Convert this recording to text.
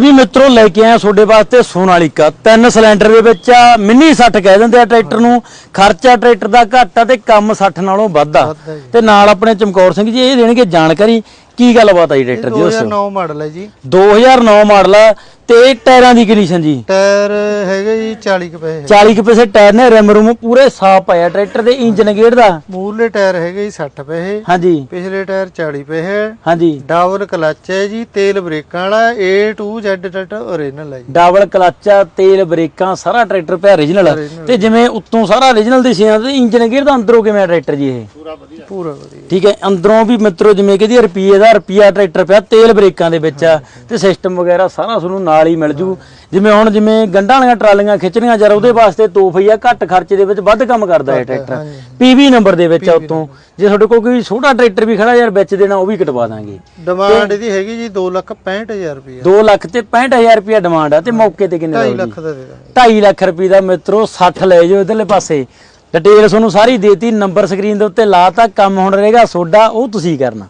ਵੀ ਮਿੱਤਰੋ ਲੈ ਕੇ ਆਇਆ ਤੁਹਾਡੇ ਵਾਸਤੇ ਸੋਨਾਲੀਕਾ ਤਿੰਨ ਸਿਲੰਡਰ ਦੇ ਵਿੱਚ ਆ ਮਿੰਨੀ 60 ਕਹਿ ਦਿੰਦੇ ਆ ਟਰੈਕਟਰ ਨੂੰ। ਖਰਚਾ ਟਰੈਕਟਰ ਦਾ ਘੱਟ ਆ ਤੇ ਕੰਮ 60 ਨਾਲੋਂ ਵੱਧ। ਆ। ਤੇ ਨਾਲ ਆਪਣੇ ਚਮਕੌਰ ਸਿੰਘ ਜੀ ਇਹ ਦੇਣਗੇ ਜਾਣਕਾਰੀ। ਕੀ ਗੱਲਬਾਤ ਆ ਜੀ ਟਰੈਕਟਰ ਦੀ ਦੱਸੋ। 2009 ਮਾਡਲ ਹੈ ਜੀ। 2009 ਮਾਡਲ ਆ ਤੇ ਟਾਇਰਾਂ ਦੀ ਕੰਡੀਸ਼ਨ ਜੀ? ਟਾਇਰ ਹੈਗੇ ਜੀ 40 ਕੁ ਪੈਸੇ 40 ਕੁ ਪੈਸੇ ਟਾਇਰ ਨੇ ਰਿਮ ਰੂਮ ਪੂਰੇ ਸਾਫ਼ ਪਏ ਆ ਟਰੈਕਟਰ ਦੇ ਇੰਜਨ ਗੇਅਰ ਦਾ? ਮੂਰਲੇ ਟਾਇਰ ਹੈਗੇ ਜੀ 60 ਪੈਸੇ ਹਾਂਜੀ। ਪਿਛਲੇ ਟਾਇਰ 40 ਪੈਸੇ ਹਾਂਜੀ। ਡਬਲ ਕਲਚ ਹੈ ਜੀ ਤੇਲ ਬ੍ਰੇਕਾਂ ਵਾਲਾ A to Z tractor original ਹੈ ਜੀ। ਡਬਲ ਕਲਚ ਆ ਤੇਲ ਬ੍ਰੇਕਾਂ ਸਾਰਾ ਟਰੈਕਟਰ ਪਿਆ origignal ਤੇ ਜਿਵੇਂ ਉੱਤੋਂ ਸਾਰਾ origignal ਦੀ ਸੀ ਤੇ ਇੰਜਨ ਗੇਅਰ ਦਾ ਅੰਦਰੋਂ ਕਿਵੇਂ ਟਰੈਕਟਰ ਜੀ ਇਹ? ਪੂਰਾ ਵਧੀਆ। ਠੀਕ ਹੈ ਅੰਦਰੋਂ ਵੀ ਮਿੱਤਰੋ ਜਿਵੇਂ ਕਿ ਇਹਦੀ ਰੁਪਈਏ ਦਾ ਰੁਪਈਆ ਟਰੈਕਟਰ ਪਿਆ ਤੇਲ ਬ੍ਰੇਕਾਂ ਦੇ ਵਿੱਚ ਆ ਤੇ ਸਿਸਟਮ ਵਗੈਰਾ ਸਾਰਾ ਤੁਹਾਨੂੰ ਨਾਲ ਹੀ ਮਿਲ ਜੂ। ਜਿਵੇਂ ਹੁਣ ਜਿਵੇਂ ਗੰਢਾਂ ਵਾਲੀਆਂ ਟਰਾਲੀਆਂ ਖਿੱਚਣੀਆਂ ਜਰ ਉਹਦੇ ਵਾਸਤੇ ਤੋਹਫਈਆ ਘੱਟ ਖਰਚੇ ਦੇ ਵਿੱਚ ਵੱਧ ਕੰਮ ਕਰਦਾ ਹੈ ਟਰੈਕਟਰ। ਪੀਵੀ ਨੰਬਰ ਦੇ ਵਿੱਚ ਆ ਉਤੋਂ। ਜੇ ਤੁਹਾਡੇ ਕੋਲ ਕੋਈ ਛੋਟਾ ਟਰੈਕਟਰ ਵੀ ਖੜਾ ਯਾਰ ਵਿੱਚ ਦੇਣਾ ਉਹ ਵੀ ਕਟਵਾ ਦਾਂਗੇ। ਡਿਮਾਂਡ ਇਹਦੀ ਹੈਗੀ ਜੀ 265000 ਰੁਪਏ 2 ਲੱਖ ਤੇ 65000 ਰੁਪਈਆ ਡਿਮਾਂਡ ਆ ਤੇ ਮੌਕੇ ਤੇ ਕਿੰਨੇ 2.5 ਦਾ ਲੱਖ ਦਾ ਦੇ ਦਾਂਗੇ। 2.5 ਲੱਖ ਰੁਪਏ ਦਾ ਮਿੱਤਰੋ 60 ਲੈ ਜਾਓ ਇਧਰਲੇ ਪਾਸੇ। ਡਿਟੇਲ ਤੁਹਾਨੂੰ ਸਾਰੀ ਦੇਤੀ ਨੰਬਰ ਸਕਰੀਨ ਦੇ ਉੱਤੇ ਲਾਤਾ ਕੰਮ ਹੁਣ ਰਹੇਗਾ ਸੋਡਾ ਉਹ ਤੁਸੀਂ ਕਰਨਾ।